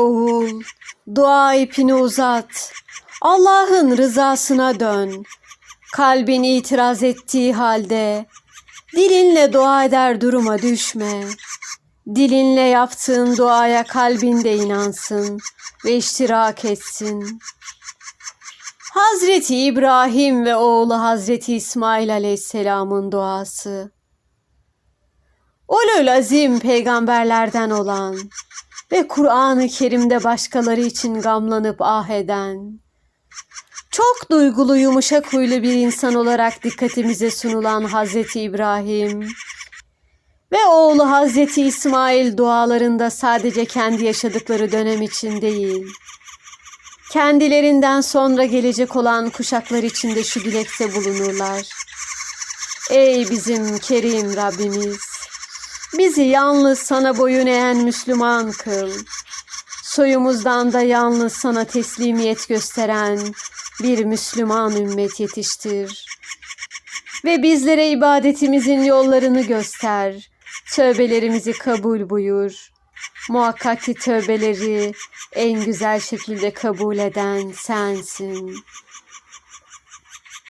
bul, dua ipini uzat. Allah'ın rızasına dön. Kalbin itiraz ettiği halde dilinle dua eder duruma düşme. Dilinle yaptığın duaya kalbin de inansın ve iştirak etsin. Hazreti İbrahim ve oğlu Hazreti İsmail Aleyhisselam'ın duası. Ulul azim peygamberlerden olan ve Kur'an-ı Kerim'de başkaları için gamlanıp ah eden, çok duygulu yumuşak huylu bir insan olarak dikkatimize sunulan Hazreti İbrahim ve oğlu Hazreti İsmail dualarında sadece kendi yaşadıkları dönem için değil, kendilerinden sonra gelecek olan kuşaklar için de şu dilekte bulunurlar. Ey bizim kerim Rabbimiz! Bizi yalnız sana boyun eğen Müslüman kıl. Soyumuzdan da yalnız sana teslimiyet gösteren bir Müslüman ümmet yetiştir. Ve bizlere ibadetimizin yollarını göster. Tövbelerimizi kabul buyur. Muhakkak ki tövbeleri en güzel şekilde kabul eden sensin.